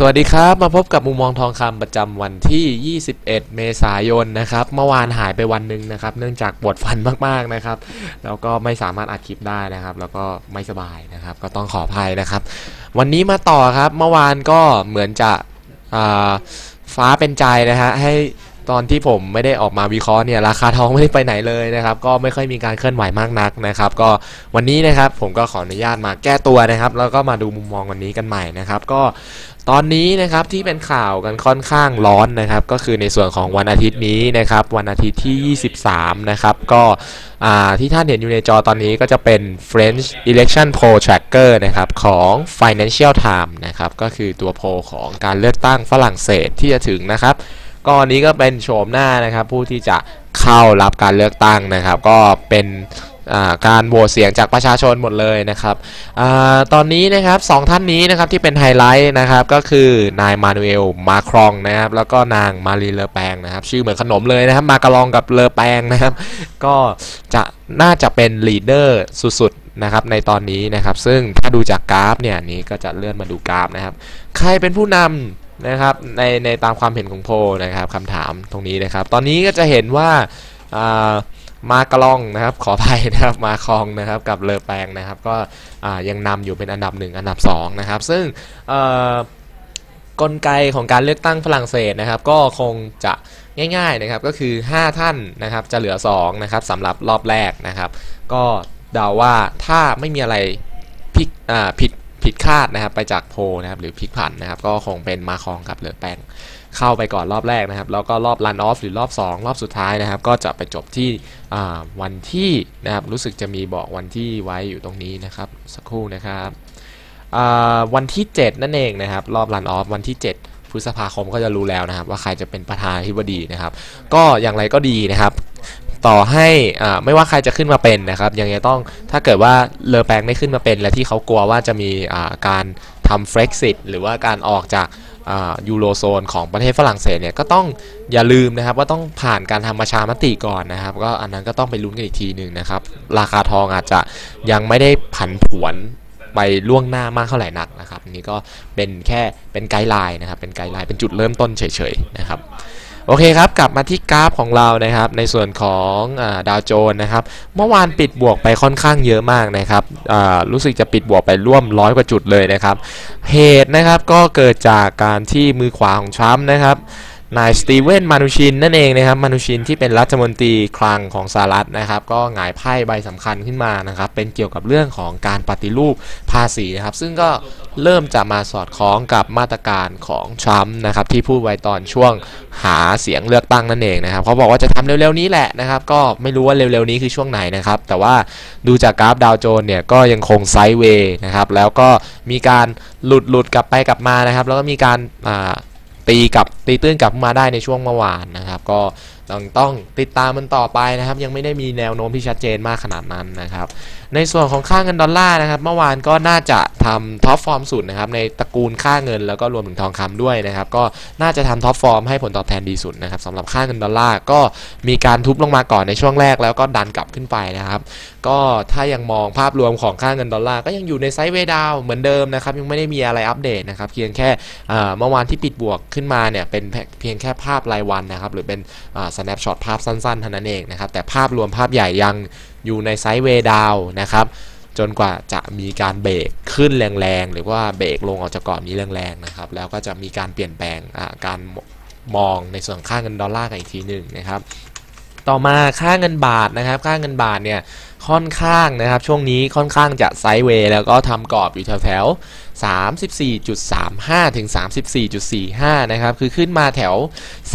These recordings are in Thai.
สวัสดีครับ มาพบกับมุมมองทองคำประจำวันที่ 21 เมษายนนะครับ เมื่อวานหายไปวันหนึ่งนะครับ เนื่องจากปวดฟันมากๆนะครับ แล้วก็ไม่สามารถอัดคลิปได้นะครับ แล้วก็ไม่สบายนะครับ ก็ต้องขออภัยนะครับ วันนี้มาต่อครับ เมื่อวานก็เหมือนจะฟ้าเป็นใจนะฮะให้ ตอนที่ผมไม่ได้ออกมาวิเคราะห์เนี่ยราคาทองไม่ได้ไปไหนเลยนะครับ ก็ไม่ค่อยมีการเคลื่อนไหวมากนักนะครับ ก็วันนี้นะครับผมก็ขออนุญาตมาแก้ตัวนะครับ แล้วก็มาดูมุมมองวันนี้กันใหม่นะครับ ก็ตอนนี้นะครับที่เป็นข่าวกันค่อนข้างร้อนนะครับ ก็คือในส่วนของวันอาทิตย์นี้นะครับ วันอาทิตย์ที่ 23 นะครับ ก็ที่ท่านเห็นอยู่ในจอตอนนี้ก็จะเป็น French Election Poll Tracker นะครับของ Financial Times นะครับก็คือตัวโพลของการเลือกตั้งฝรั่งเศสที่จะถึงนะครับ ก็อันนี้ก็เป็นโฉมหน้านะครับ ผู้ที่จะเข้ารับการเลือกตั้งนะครับ ก็เป็นการโหวตเสียงจากประชาชนหมดเลยนะครับอตอนนี้นะครับสองท่านนี้นะครับที่เป็นไฮไลท์นะครับก็คือนายมานูเอลมาครองนะครับแล้วก็นางมารีเลอแปงนะครับชื่อเหมือนขนมเลยนะครับมากระลองกับเลอแปงนะครับ ก็จะน่าจะเป็นลีดเดอร์สุดๆนะครับในตอนนี้นะครับซึ่งถ้าดูจากกราฟเนี่ยนนี้ก็จะเลื่อนมาดูกราฟนะครับใครเป็นผู้นำ นะครับในในตามความเห็นของโพนะครับคำถามตรงนี้นะครับ ตอนนี้ก็จะเห็นว่าอ่ามากระลองนะครับ ขออภัยนะครับมาคองนะครับกับเลอแปงนะครับ ก็อ่ายังนำอยู่เป็นอันดับหนึ่งอันดับสองนะครับ ซึ่งกลไกของการเลือกตั้งฝรั่งเศสนะครับ ก็คงจะง่าย ๆนะครับ ก็คือ 5 ท่านนะครับ จะเหลือ2นะครับสำหรับรอบแรกนะครับ ก็เดาว่าถ้าไม่มีอะไรผิดผิด ผิดคาดนะครับ ไปจากโพนะครับหรือพลิกผันนะครับ ก็คงเป็นมาคองกับเลอแปงเข้าไปก่อนรอบแรกนะครับ แล้วก็รอบรันออฟหรือรอบ 2 รอบสุดท้ายนะครับ ก็จะไปจบที่วันที่นะครับ รู้สึกจะมีบอกวันที่ไว้อยู่ตรงนี้นะครับ สักครู่นะครับวันที่ 7 นั่นเองนะครับ รอบรันออฟวันที่ 7 พฤษภาคมก็จะรู้แล้วนะครับ ว่าใครจะเป็นประธานาธิบดีนะครับ ก็อย่างไรก็ดีนะครับ ต่อให้อ่าไม่ว่าใครจะขึ้นมาเป็นนะครับยังไงต้องถ้าเกิดว่าเลอแปงไม่ขึ้นมาเป็น และที่เขากลัวว่าจะมีอ่าการทำ Frexit หรือว่าการออกจากยูโรโซนของประเทศฝรั่งเศสเนี่ยก็ต้องอย่าลืมนะครับว่าต้องผ่านการทำประชามติก่อนนะครับ ก็อันนั้นก็ต้องไปลุ้นกันอีกทีหนึ่งนะครับ ราคาทองอาจจะยังไม่ได้ผันผวนไปล่วงหน้ามากเท่าไหร่นักนะครับนี่ก็เป็นแค่เป็นไกด์ไลน์นะครับเป็นไกด์ไลน์เป็นจุดเริ่มต้นเฉยๆนะครับ โอเคครับ กลับมาที่กราฟของเรานะครับ ในส่วนของอดาวโจนส์นะครับ เมื่อวานปิดบวกไปค่อนข้างเยอะมากนะครับรู้สึกจะปิดบวกไปร่วมร้อยกว่าจุดเลยนะครับ เหตุนะครับก็เกิดจากการที่มือขวาของทรัมป์นะครับ นายสตีเวนมานูชินนั่นเองนะครับมานูชินที่เป็นรัฐมนตรีคลังของสหรัฐนะครับ ก็หงายไพ่ใบสำคัญขึ้นมานะครับ เป็นเกี่ยวกับเรื่องของการปฏิรูปภาษีนะครับ ซึ่งก็เริ่มจะมาสอดคล้องกับมาตรการของทรัมป์นะครับ ที่พูดไว้ตอนช่วงหาเสียงเลือกตั้งนั่นเองนะครับเขาบอกว่าจะทำเร็วๆนี้แหละนะครับ ก็ไม่รู้ว่าเร็วๆนี้คือช่วงไหนนะครับ แต่ว่าดูจากกราฟดาวโจนส์เนี่ยก็ยังคงไซด์เวย์นะครับแล้วก็มีการหลุดหลุดกลับไปกลับมานะครับ แล้วก็มีการ ตีกับตีตื้นกลับมาได้ในช่วงเมื่อวานนะครับ ก็ ต้องต้องติดตามมันต่อไปนะครับ ยังไม่ได้มีแนวโน้มที่ชัดเจนมากขนาดนั้นนะครับ ในส่วนของค่าเงินดอลลาร์นะครับ เมื่อวานก็น่าจะทำท็อปฟอร์มสุดนะครับ ในตระกูลค่าเงินแล้วก็รวมถึงทองคำด้วยนะครับ ก็น่าจะทำท็อปฟอร์มให้ผลตอบแทนดีสุดนะครับสำหรับค่าเงินดอลลาร์ก็มีการทุบลงมาก่อนในช่วงแรกแล้วก็ดันกลับขึ้นไปนะครับ ก็ถ้ายังมองภาพรวมของค่าเงินดอลลาร์ก็ยังอยู่ในไซด์เวดาวเหมือนเดิมนะครับ ยังไม่ได้มีอะไรอัปเดตนะครับเพียงแค่เมื่อวานที่ปิดบวกขึ้นมาเนี่ยเป็นเพียงแค่ภาพรายวันนะครับ หรือเป็น snapshot ภาพสั้นๆเท่านั้นเองนะครับ แต่ภาพรวมภาพใหญ่ยังอยู่ในไซด์เวดาวนะครับ จนกว่าจะมีการเบรกขึ้นแรงๆ หรือว่าเบรกลงออกจากกรอบนี้แรงๆนะครับ แล้วก็จะมีการเปลี่ยนแปลงการมองในส่วนค่าเงินดอลลาร์กันอีกทีหนึ่งนะครับ ต่อมาค่าเงินบาทนะครับ ค่าเงินบาทเนี่ยค่อนข้างนะครับ ช่วงนี้ค่อนข้างจะไซด์เวย์แล้วก็ทำกรอบอยู่แถวแถว34.35 ถึง 34.45 นะครับ คือขึ้นมาแถว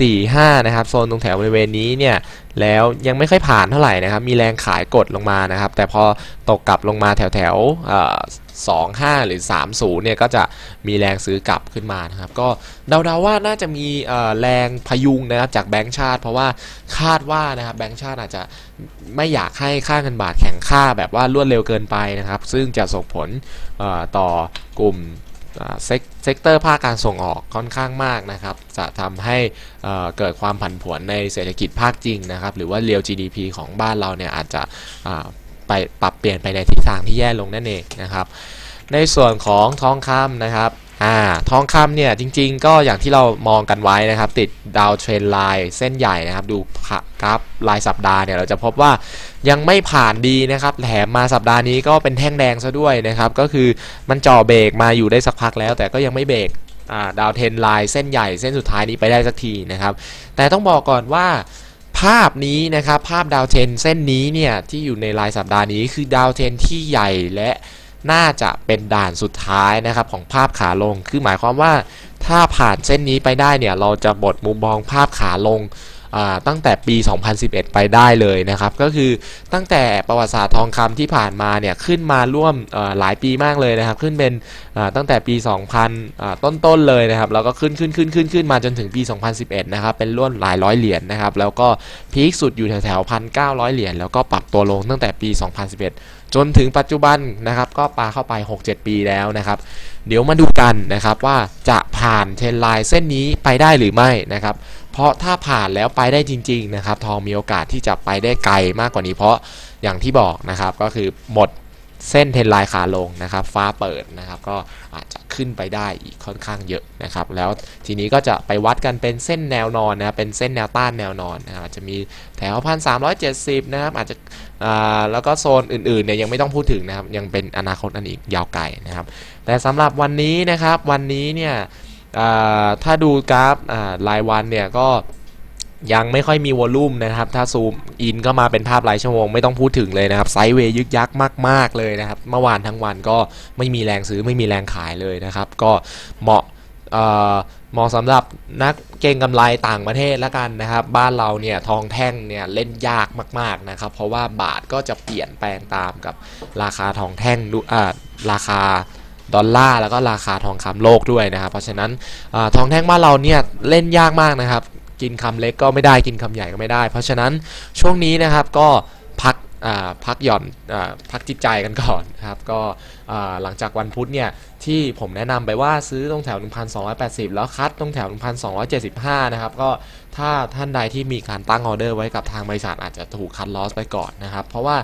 45 นะครับ โซนตรงแถวบริเวณนี้เนี่ย แล้วยังไม่ค่อยผ่านเท่าไหร่นะครับ มีแรงขายกดลงมานะครับ แต่พอตกกลับลงมาแถวแถว25 หรือ 30 เนี่ย ก็จะมีแรงซื้อกลับขึ้นมานะครับ ก็เดาๆว่าน่าจะมีแรงพยุงนะครับจากแบงก์ชาติ เพราะว่าคาดว่านะครับแบงก์ชาติอาจจะไม่อยากให้ค่าเงินบาทแข็งค่าแบบว่ารวดเร็วเกินไปนะครับ ซึ่งจะส่งผลต่อกลุ่มเซกเซกเตอร์ภาคการส่งออกค่อนข้างมากนะครับ จะทำให้เเกิดความผันผวนในเศรษฐกิจภาคจริงนะครับ หรือว่าเรียว GDP ของบ้านเราเนี่ยอาจจะไปปรับเปลี่ยนไปในทิศทางที่แย่ลงนั่นเองนะครับ ในส่วนของทองคำนะครับ อ่าทองคำเนี่ยจริงๆ ก็อย่างที่เรามองกันไว้นะครับ ติดดาวเทรนไลน์เส้นใหญ่นะครับ ดูกราฟรายสัปดาห์เนี่ยเราจะพบว่ายังไม่ผ่านดีนะครับแถมมาสัปดาห์นี้ก็เป็นแท่งแดงซะด้วยนะครับ ก็คือมันจ่อเบรกมาอยู่ได้สักพักแล้ว แต่ก็ยังไม่เบรกดาวเทรนไลน์เส้นใหญ่เส้นสุดท้ายนี้ไปได้สักทีนะครับ แต่ต้องบอกก่อนว่าภาพนี้นะครับ ภาพดาวเทนเส้นนี้เนี่ยที่อยู่ในรายสัปดาห์นี้คือดาวเทนที่ใหญ่และ น่าจะเป็นด่านสุดท้ายนะครับของภาพขาลง คือหมายความว่าถ้าผ่านเส้นนี้ไปได้เนี่ยเราจะบดมุมมองภาพขาลง ตั้งแต่ปี 2011 ไปได้เลยนะครับ ก็คือตั้งแต่ประวัติศาสตร์ทองคำที่ผ่านมาเนี่ยขึ้นมาร่วมหลายปีมากเลยนะครับ ขึ้นเป็นตั้งแต่ปี 2000 ต้นๆเลยนะครับ แล้วก็ขึ้นขึ้นขึ้นขึ้นขึ้นมาจนถึงปี 2011 นะครับ เป็นร่วมหลายร้อยเหรียญนนะครับ แล้วก็พีคสุดอยู่แถวแถวพันเก้าร้อยเหรียญแล้วก็ปรับตัวลงตั้งแต่ปี 2011 จนถึงปัจจุบันนะครับ ก็ปาเข้าไป 6-7 ปีแล้วนะครับ เดี๋ยวมาดูกันนะครับว่าจะผ่านเทรนไลน์เส้นนี้ไปได้หรือไม่นะครับ เพราะถ้าผ่านแล้วไปได้จริง ๆ นะครับ ทองมีโอกาสที่จะไปได้ไกลมากกว่านี้เพราะอย่างที่บอกนะครับก็คือหมดเส้นเทนไลน์ขาลงนะครับ ฟ้าเปิดนะครับ ก็อาจจะขึ้นไปได้อีกค่อนข้างเยอะนะครับ แล้วทีนี้ก็จะไปวัดกันเป็นเส้นแนวนอนนะเป็นเส้นแนวต้านแนวนอนนะครับจะมีแถวพันสามร้อยเจ็ดสิบนะครับอาจจะแล้วก็โซนอื่นๆเนี่ยยังไม่ต้องพูดถึงนะครับ ยังเป็นอนาคตอันอีกยาวไกลนะครับ แต่สำหรับวันนี้นะครับ วันนี้เนี่ย ถ้าดูกราฟรายวันเนี่ยก็ยังไม่ค่อยมีวอลลุ่มนะครับ ถ้าซูมอินก็มาเป็นภาพรายชั่วโมงไม่ต้องพูดถึงเลยนะครับ ไซด์เวย์ยึกยักมาก ๆ เลยนะครับ เมื่อวานทั้งวันก็ไม่มีแรงซื้อไม่มีแรงขายเลยนะครับ ก็เหมาะเหมาะสำหรับนักเก่งกำไรต่างประเทศแล้วกันนะครับ บ้านเราเนี่ยทองแท่งเนี่ยเล่นยากมากๆนะครับ เพราะว่าบาทก็จะเปลี่ยนแปลงตามกับราคาทองแท่งอ่าราคา ดอลลาร์แล้วก็ราคาทองคำโลกด้วยนะครับ เพราะฉะนั้นอทองแท่งบ้านเราเนี่ยเล่นยากมากนะครับ กินคำเล็กก็ไม่ได้กินคำใหญ่ก็ไม่ได้ เพราะฉะนั้นช่วงนี้นะครับก็ พักหย่อนอพักจิตใจกันก่อนนะครับก็หลังจากวันพุธเนี่ยที่ผมแนะนำไปว่าซื้อตรงแถว 1,280 แล้วคัดตรงแถว 1,275 นะครับก็ถ้าท่านใดที่มีการตั้งออเดอร์ไว้กับทางบริษัทอาจจะถูกคัดลอสไปก่อนนะครับเพราะว่า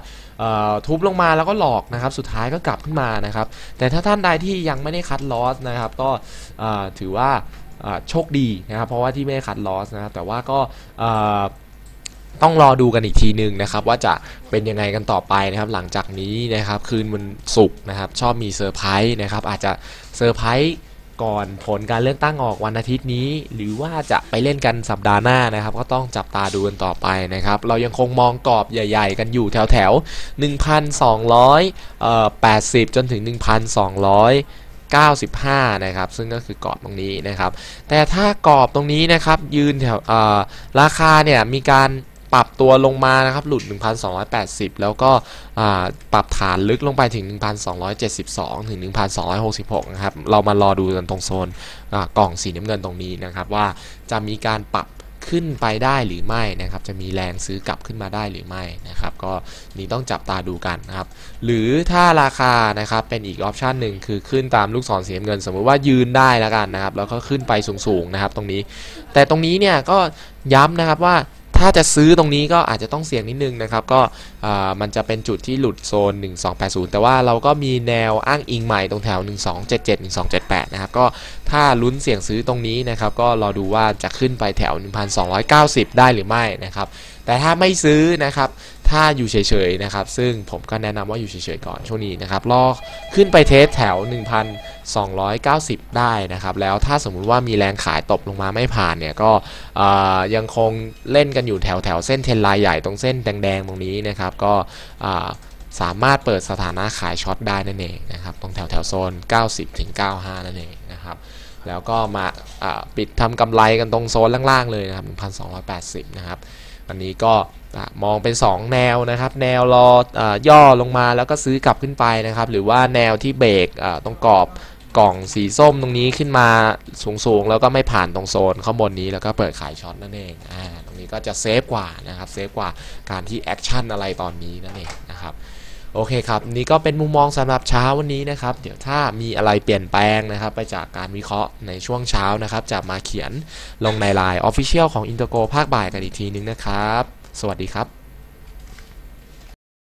ทุบลงมาแล้วก็หลอกนะครับสุดท้ายก็กลับขึ้นมานะครับแต่ถ้าท่านใดที่ยังไม่ได้คัดลอสนะครับก็ถือว่าโชคดีนะครับเพราะว่าที่ไม่ได้คัดลอสนะครับแต่ว่าก็ ต้องรอดูกันอีกทีหนึ่งนะครับว่าจะเป็นยังไงกันต่อไปนะครับหลังจากนี้นะครับคืนวันศุกร์นะครับชอบมีเซอร์ไพรส์นะครับอาจจะเซอร์ไพรส์ก่อนผลการเลือกตั้งออกวันอาทิตย์นี้ หรือว่าจะไปเล่นกันสัปดาห์หน้านะครับ ก็ต้องจับตาดูกันต่อไปนะครับ เรายังคงมองกรอบใหญ่ ๆ กันอยู่แถวแถว1,280 จนถึง 1,295 นะครับ ซึ่งก็คือกรอบตรงนี้นะครับ แต่ถ้ากรอบตรงนี้นะครับยืนแถวราคาเนี่ยมีการ ปรับตัวลงมานะครับหลุด 1,280 แล้วก็ปรับฐานลึกลงไปถึง 1,272 ถึง 1,266 นะครับ เรามารอดูกันตรงโซนกล่องสีน้ำเงินตรงนี้นะครับ ว่าจะมีการปรับขึ้นไปได้หรือไม่นะครับ จะมีแรงซื้อกลับขึ้นมาได้หรือไม่นะครับ ก็นี่ต้องจับตาดูกันนะครับ หรือถ้าราคานะครับเป็นอีกออปชันหนึ่งคือขึ้นตามลูกศรสีเงิน สมมุติว่ายืนได้แล้วกันนะครับ แล้วก็ขึ้นไปสูงๆนะครับ ตรงนี้ แต่ตรงนี้เนี่ยก็ย้ำนะครับว่า ถ้าจะซื้อตรงนี้ก็อาจจะต้องเสี่ยงนิดนึงนะครับ ก็มันจะเป็นจุดที่หลุดโซน 1280 แต่ว่าเราก็มีแนวอ้างอิงใหม่ตรงแถว 1277 1278 นะครับ ก็ถ้าลุ้นเสี่ยงซื้อตรงนี้นะครับ ก็รอดูว่าจะขึ้นไปแถว 1290 ได้หรือไม่นะครับ แต่ถ้าไม่ซื้อนะครับ ถ้าอยู่เฉยๆนะครับ ซึ่งผมก็แนะนำว่าอยู่เฉยๆก่อนช่วงนี้นะครับรอขึ้นไปเทสแถว 1,290 ได้นะครับ แล้วถ้าสมมุติว่ามีแรงขายตบลงมาไม่ผ่านเนี่ย ก็ยังคงเล่นกันอยู่แถวแถวเส้นเทนไลน์ใหญ่ตรงเส้นแดงๆตรงนี้นะครับ ก็สามารถเปิดสถานะขายช็อตได้นั่นเองนะครับ ตรงแถวแถวโซน 90ถึง95 นั่นเองนะครับแล้วก็มาปิดทำกำไรกันตรงโซนล่างๆเลยนะครับ1,280 นะครับ อันนี้ก็มองเป็น 2 แนวนะครับ แนวรอย่อลงมาแล้วก็ซื้อกลับขึ้นไปนะครับ หรือว่าแนวที่เบรกตรงกรอบกล่องสีส้มตรงนี้ขึ้นมาสูงๆ แล้วก็ไม่ผ่านตรงโซนข้างบนนี้แล้วก็เปิดขายช็อตนั่นเองอ่าตรงนี้ก็จะเซฟกว่านะครับเซฟกว่าการที่แอคชั่นอะไรตอนนี้นั่นเองนะครับ โอเคครับ นี่ก็เป็นมุมมองสำหรับเช้าวันนี้นะครับ เดี๋ยวถ้ามีอะไรเปลี่ยนแปลงนะครับ ไปจากการวิเคราะห์ในช่วงเช้านะครับ จะมาเขียนลงในไลน์ Official ของ Intergo ภาคบ่ายกันอีกทีนึงนะครับ สวัสดีครับ